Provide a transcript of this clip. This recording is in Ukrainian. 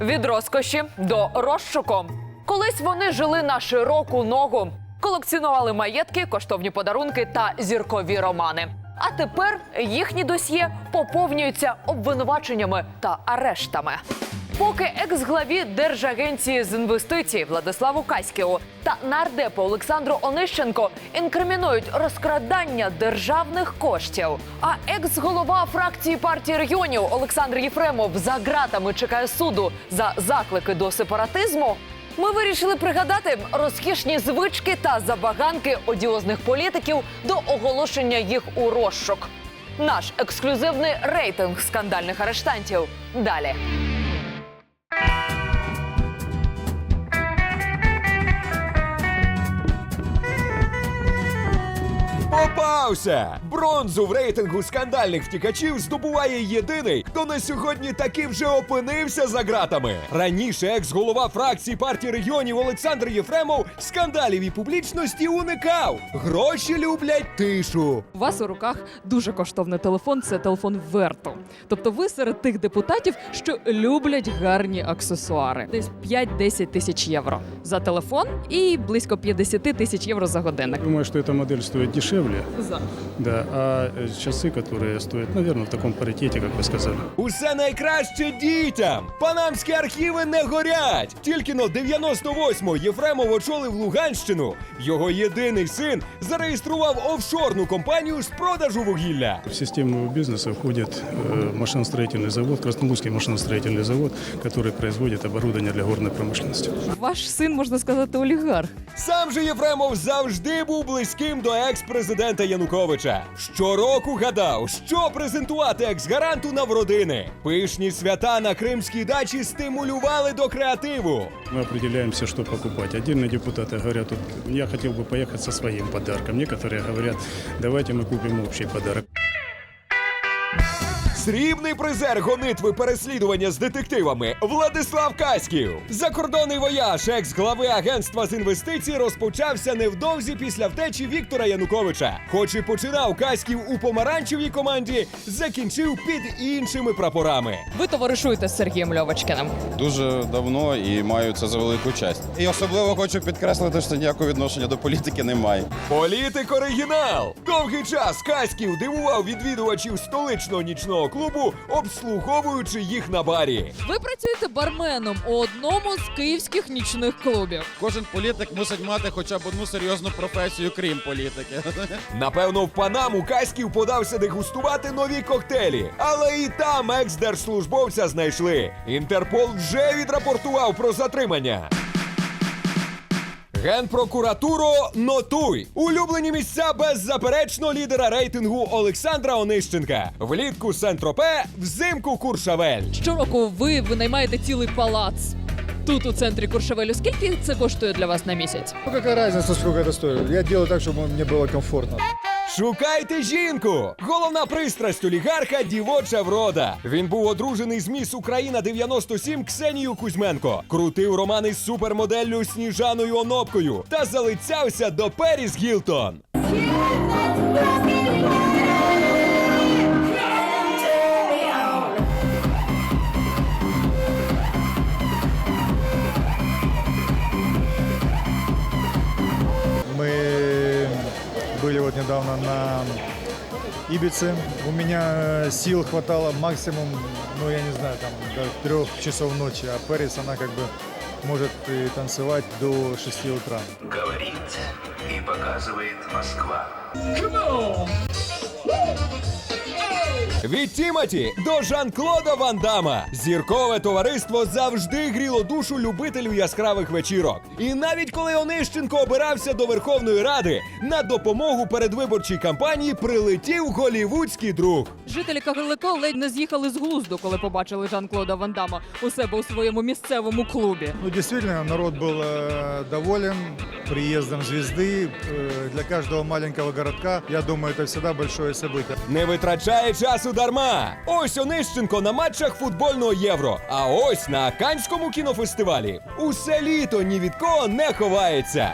Від розкоші до розшуку. Колись вони жили на широку ногу, колекціонували маєтки, коштовні подарунки та зіркові романи. А тепер їхні досьє поповнюються обвинуваченнями та арештами. Поки екс-главі Держагенції з інвестицій Владиславу Каськіву та нардепу Олександру Онищенко інкримінують розкрадання державних коштів. А екс-голова фракції партії регіонів Олександр Єфремов за ґратами чекає суду за заклики до сепаратизму. Ми вирішили пригадати розкішні звички та забаганки одіозних політиків до оголошення їх у розшук. Наш ексклюзивний рейтинг скандальних арештантів. Далі. Попався! Бронзу в рейтингу скандальних втікачів здобуває єдиний, хто на сьогодні таки вже опинився за ґратами. Раніше екс-голова фракції партії регіонів Олександр Єфремов скандалів і публічності уникав. Гроші люблять тишу. У вас у руках дуже коштовний телефон. Це телефон Верто. Тобто, ви серед тих депутатів, що люблять гарні аксесуари. Десь 5-10 тисяч євро за телефон і близько 50 тисяч євро за годинник. Думаю, что эта модель стоит дешевле, За. да, а э, часы, которые стоят, наверное, в таком паритете, как вы сказали. Усе найкраще дітям. Панамські архіви не горять. Тільки но 98-го Єфремов очолив Луганщину. Його єдиний син зареєстрував офшорну компанію з продажу вугілля. В систему бизнеса входит э, машиностроительный завод, Краснолузский машиностроительный завод, который производит оборудование для горной промышленности. Ваш син, можна сказати, олігарх. Сам же Єфремов завжди був близьким до екс-президента Януковича. Щороку гадав, що презентувати екс-гаранту на вродини. Пишні свята на кримській дачі стимулювали до креативу. Мы определяемся, что покупать. Отдельные депутаты говорят, вот, я хотел бы поехать со своим подарком. Некоторые говорят, давайте мы купим общий подарок. Срібний призер гонитви переслідування з детективами Владислав Каськів. Закордонний вояж екс-глави агентства з інвестицій розпочався невдовзі після втечі Віктора Януковича. Хоч і починав Каськів у помаранчевій команді, закінчив під іншими прапорами. Ви товаришуєте з Сергієм Льовочкиним. дуже давно і маю це за велику честь. І особливо хочу підкреслити, що ніякого відношення до політики немає. Політик оригінал. Довгий час Каськів дивував відвідувачів столичного нічного клубу, обслуговуючи їх на барі. Ви працюєте барменом у одному з київських нічних клубів. Кожен політик мусить мати хоча б одну серйозну професію, крім політики. Напевно, в Панаму Каськів подався дегустувати нові коктейлі, але і там екс-держслужбовця знайшли. Інтерпол вже відрапортував про затримання. Генпрокуратуро, нотуй! Улюблені місця беззаперечно лідера рейтингу Олександра Онищенка. Влітку Сент-Тропе, взимку Куршавель. Щороку ви винаймаєте цілий палац. Тут у центрі Куршавелю. Скільки це коштує для вас на місяць? Ну какая разница, сколько это стоит? Я делаю так, чтобы мне было комфортно. Шукайте жінку! Головна пристрасть олігарха дівоча врода. Він був одружений з міс Україна 97 Ксенію Кузьменко. Крутив романи з супермоделлю Сніжаною Онопкою та залицявся до Періс Гілтон. Были вот недавно на Ибице. У меня сил хватало максимум, ну я не знаю, там до трех часов ночи, а Пэрис, она как бы может и танцевать до 6 утра. Говорит и показывает Москва. Від Тімоті до Жан-Клода Ван Дама. Зіркове товариство завжди гріло душу любителю яскравих вечірок. І навіть коли Онищенко обирався до Верховної Ради, на допомогу передвиборчій кампанії прилетів голівудський друг. Жителі Кагарлика ледь не з'їхали з глузду, коли побачили Жан-Клода Ван Дамма у себе у своєму місцевому клубі. Ну, действительно, народ был э, доволен приездом звезды. Э, для каждого маленького городка, я думаю, это всегда большое событие. Не витрачає часу дарма. Ось Онищенко на матчах футбольного євро. А ось на Канському кінофестивалі. Усе літо ні від кого не ховається.